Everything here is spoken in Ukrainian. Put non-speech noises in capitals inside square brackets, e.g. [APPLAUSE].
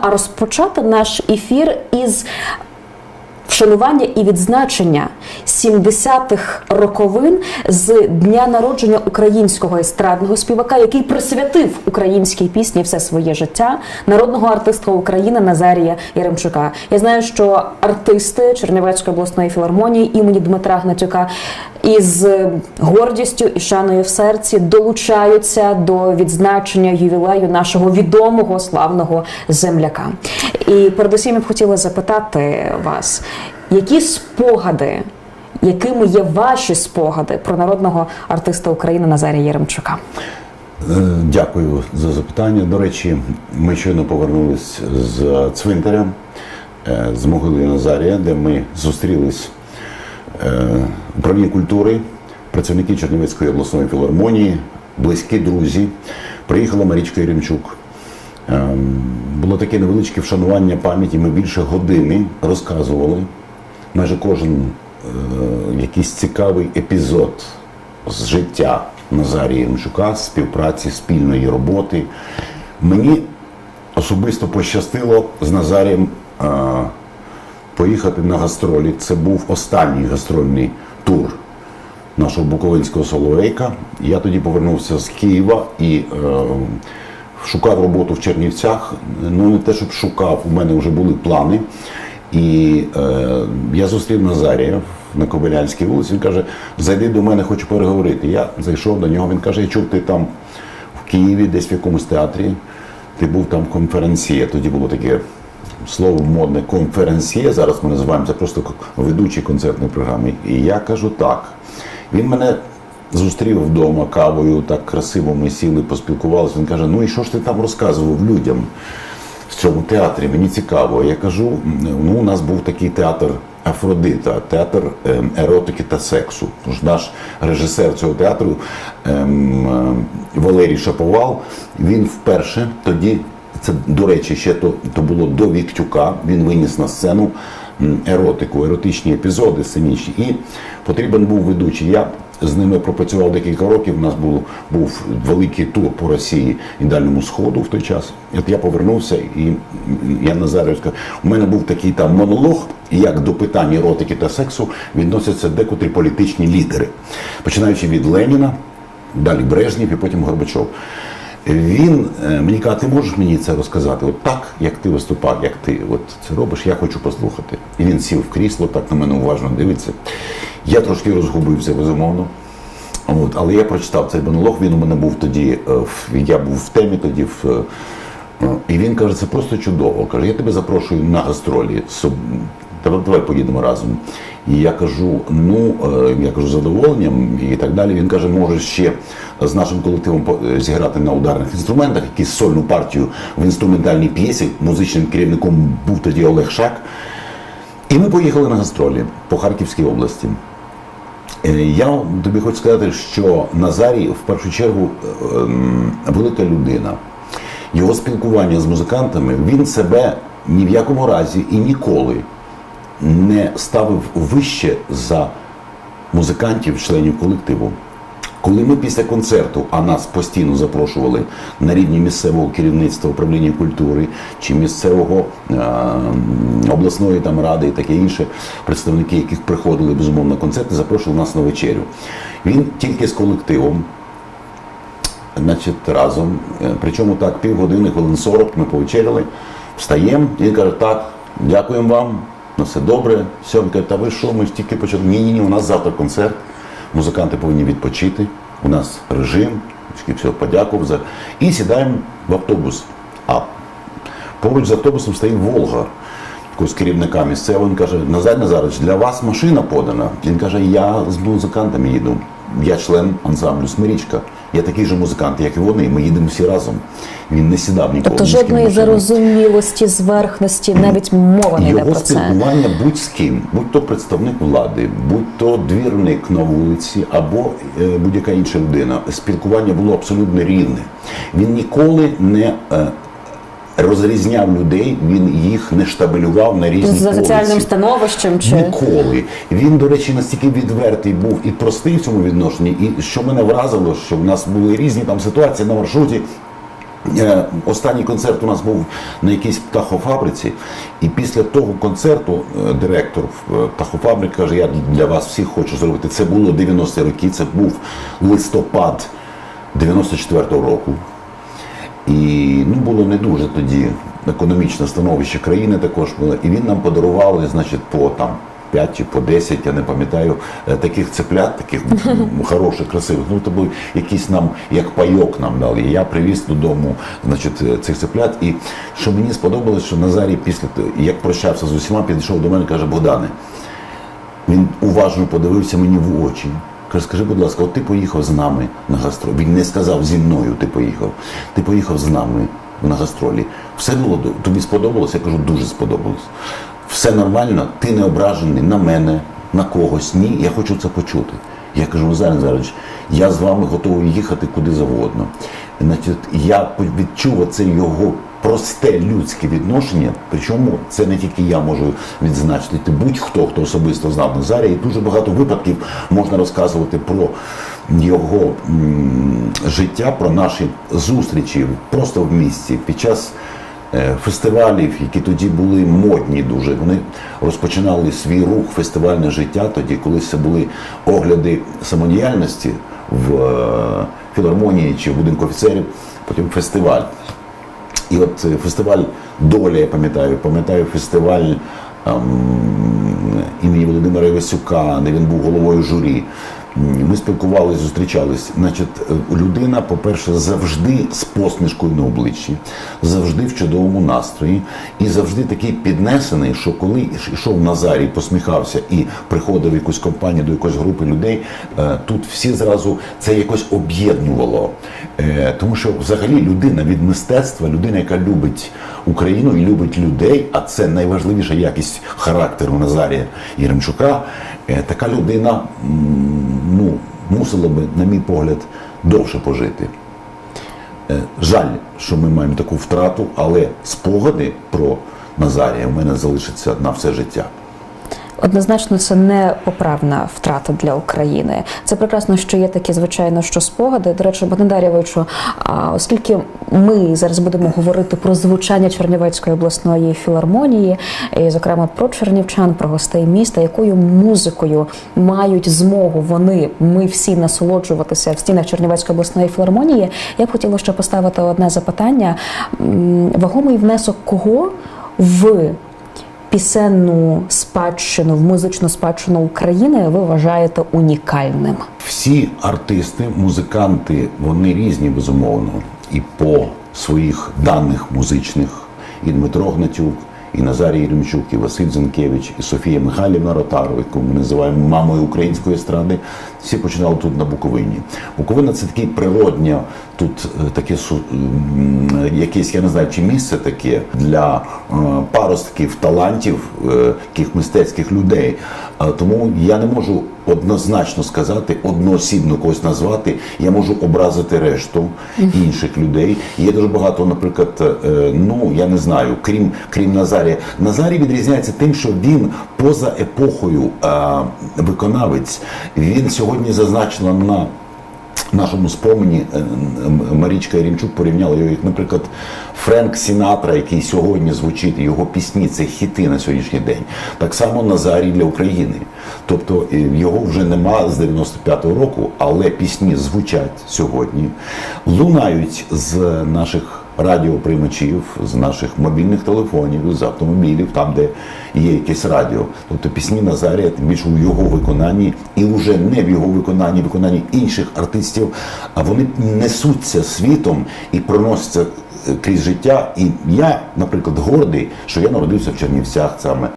А розпочати наш ефір із вшанування і відзначення 70-х роковин з дня народження українського естрадного співака, який присвятив українській пісні все своє життя, народного артиста України Назарія Яремчука. Я знаю, що артисти Чернівецької обласної філармонії імені Дмитра Гнатюка із гордістю і шаною в серці долучаються до відзначення ювілею нашого відомого славного земляка. І передусім я б хотіла запитати вас, які спогади, якими є ваші спогади про народного артиста України Назарія Єремчука? Е, Дякую за запитання. До речі, ми щойно повернулись з цвинтаря, е, з могили Назарія, де ми зустрілись управління культури, працівники Чернівецької обласної філармонії, близькі друзі. Приїхала Марічка Єремчук. Ем, Було таке невеличке вшанування пам'яті. Ми більше години розказували. Майже кожен е, якийсь цікавий епізод з життя Назарія Єремчука, співпраці, спільної роботи. Мені особисто пощастило з Назарієм е, поїхати на гастролі. Це був останній гастрольний тур нашого Буковинського Соловейка. Я тоді повернувся з Києва і е, шукав роботу в Чернівцях. Ну не те, щоб шукав, у мене вже були плани. І е, я зустрів Назарія на Кобилянській вулиці. Він каже: зайди до мене, хочу переговорити. Я зайшов до нього. Він каже: я чув, ти там в Києві, десь в якомусь театрі. Ти був там конференціє. Тоді було таке слово модне конференціє. Зараз ми називаємо це просто ведучий концертної програми. І я кажу так. Він мене зустрів вдома кавою, так красиво ми сіли, поспілкувалися. Він каже: Ну і що ж ти там розказував людям в цьому театрі? Мені цікаво. Я кажу: ну, у нас був такий театр. Афродита, театр ем, еротики та сексу. Тож наш режисер цього театру ем, е, Валерій Шаповал, він вперше тоді, це до речі, ще то, то було до Віктюка, він виніс на сцену еротику, еротичні епізоди сценічні. І потрібен був ведучий. Я з ними пропрацював декілька років. У нас був, був великий тур по Росії і Дальньому Сходу в той час. От я повернувся, і я Назарію сказав, у мене був такий там монолог, як до питань еротики та сексу відносяться декотрі політичні лідери, починаючи від Леніна, далі Брежнєв і потім Горбачов. Він е, мені каже, ти можеш мені це розказати? От так, як ти виступав, як ти от це робиш, я хочу послухати. І він сів в крісло, так на мене уважно дивиться. Я трошки розгубився, безумовно. От, але я прочитав цей монолог, він у мене був тоді, е, я був в темі тоді. В, е, і він каже, це просто чудово. Каже, я тебе запрошую на гастролі. Давай, поїдемо разом. І я кажу, ну е, я кажу з задоволенням і так далі. Він каже, можеш ще з нашим колективом е, зіграти на ударних інструментах, якусь сольну партію в інструментальній п'єсі. Музичним керівником був тоді Олег Шак. І ми поїхали на гастролі по Харківській області. Е, Я тобі хочу сказати, що Назарій в першу чергу ем, велика людина. Його спілкування з музикантами він себе ні в якому разі і ніколи не ставив вище за музикантів, членів колективу. Коли ми після концерту, а нас постійно запрошували на рівні місцевого керівництва управління культури чи місцевого е, обласної там ради і таке інше, представники, яких приходили безумовно на концерти, запрошували нас на вечерю. Він тільки з колективом, значить, разом. Е, Причому так, півгодини, хвилин 40 ми повечеряли, встаємо, і каже, так, дякуємо вам, на все добре. Каже, та ви що, ми тільки почали. Ні, ні, у нас завтра концерт. Музиканти повинні відпочити. У нас режим, все, подякував за. І сідаємо в автобус. А поруч з автобусом стоїть Волга. З керівника місцевого він каже, Назар Назарович, для вас машина подана. Він каже, я з музикантами їду. Я член ансамблю Смирічка. Я такий же музикант, як і вони. Ми їдемо всі разом. Він не сідав ніколи. Тобто жодної зарозумілості, зверхності, навіть мова не йде Його про це. спілкування будь з ким, будь то представник влади, будь то двірник на вулиці або е, будь-яка інша людина. Спілкування було абсолютно рівне. Він ніколи не е, розрізняв людей, він їх не штабелював на різні За соціальним становищем чи Ніколи. Він, до речі, настільки відвертий був і простий в цьому відношенні, і що мене вразило, що в нас були різні там ситуації на маршруті. Е, Останній концерт у нас був на якійсь птахофабриці, і після того концерту е, директор е, птахофабрики каже: Я для вас всіх хочу зробити. Це було 90-ті роки, це був листопад 94-го року. І ну, було не дуже тоді економічне становище країни також було. І він нам подарував, значить, по там 5 чи по 10, я не пам'ятаю, е, таких цеплят, таких [LAUGHS] хороших, красивих. Ну, це був якийсь нам, як пайок нам дали. Я привіз додому значить, е, цих цеплят. І що мені сподобалось, що Назарій після того, як прощався з усіма, підійшов до мене каже, Богдане, він уважно подивився мені в очі. Каже, скажи, будь ласка, от ти поїхав з нами на гастролі. Він не сказав зі мною ти поїхав. Ти поїхав з нами на гастролі. Все було тобі сподобалось? Я кажу, дуже сподобалось. Все нормально, ти не ображений на мене, на когось. Ні, я хочу це почути. Я кажу, Назар Назарович, я з вами готовий їхати куди завгодно. Значить, я відчув оце його просте людське відношення. Причому це не тільки я можу відзначити, ти будь-хто, хто особисто знав Назарія, і дуже багато випадків можна розказувати про його життя, про наші зустрічі просто в місті під час. е, Фестивалів, які тоді були модні дуже, вони розпочинали свій рух, фестивальне життя. Тоді, коли це були огляди самодіяльності в е, філармонії чи в будинку офіцерів, потім фестиваль. І от е, фестиваль Доля, я пам'ятаю, пам'ятаю фестиваль ем, імені Володимира Івасюка, де він був головою журі. Ми спілкувалися, зустрічались. Значить, е, людина, по-перше, завжди з посмішкою на обличчі, завжди в чудовому настрої, і завжди такий піднесений, що коли йшов Назарій, посміхався і приходив в якусь компанію до якоїсь групи людей, е, тут всі зразу це якось об'єднувало. Е, Тому що взагалі людина від мистецтва, людина, яка любить Україну і любить людей, а це найважливіша якість характеру Назарія Єремчука, така людина мусила би, на мій погляд, довше пожити. Е, Жаль, що ми маємо таку втрату, але спогади про Назарія в мене залишаться на все життя. Однозначно, це не поправна втрата для України. Це прекрасно, що є такі, звичайно, що спогади. До речі, Богдан Дар'євичу, а оскільки ми зараз будемо говорити про звучання Чернівецької обласної філармонії, і, зокрема про чернівчан, про гостей міста, якою музикою мають змогу вони, ми всі насолоджуватися в стінах Чернівецької обласної філармонії, я б хотіла ще поставити одне запитання: вагомий внесок кого в пісенну спадщину, в музичну спадщину України ви вважаєте унікальним? Всі артисти, музиканти, вони різні, безумовно, і по своїх даних музичних. І Дмитро Гнатюк, і Назарій Єремчук, і Василь Зенкевич, і Софія Михайлівна Ротару, яку ми називаємо мамою української естради. Всі починали тут на Буковині. Буковина це такий природня, тут е, таке якесь, я не знаю, чи місце таке для е, паростків, талантів, е, таких мистецьких людей. Е, Тому я не можу однозначно сказати, одноосібно когось назвати. Я можу образити решту інших людей. Є дуже багато, наприклад, е, ну я не знаю, крім крім Назарія. Назарій відрізняється тим, що він поза епохою е, виконавець. Він сьогодні зазначено на нашому спомені е, Марічка Єрімчук порівняла його, як, наприклад, Френк Сінатра, який сьогодні звучить, його пісні це хіти на сьогоднішній день. Так само Назарій для України. Тобто е, його вже нема з 95-го року, але пісні звучать сьогодні, лунають з наших радіоприймачів, з наших мобільних телефонів, з автомобілів, там, де є якесь радіо. Тобто пісні Назарія, тим більше у його виконанні, і вже не в його виконанні, виконанні інших артистів, а вони несуться світом і проносяться е, крізь життя. І я, наприклад, гордий, що я народився в Чернівцях саме.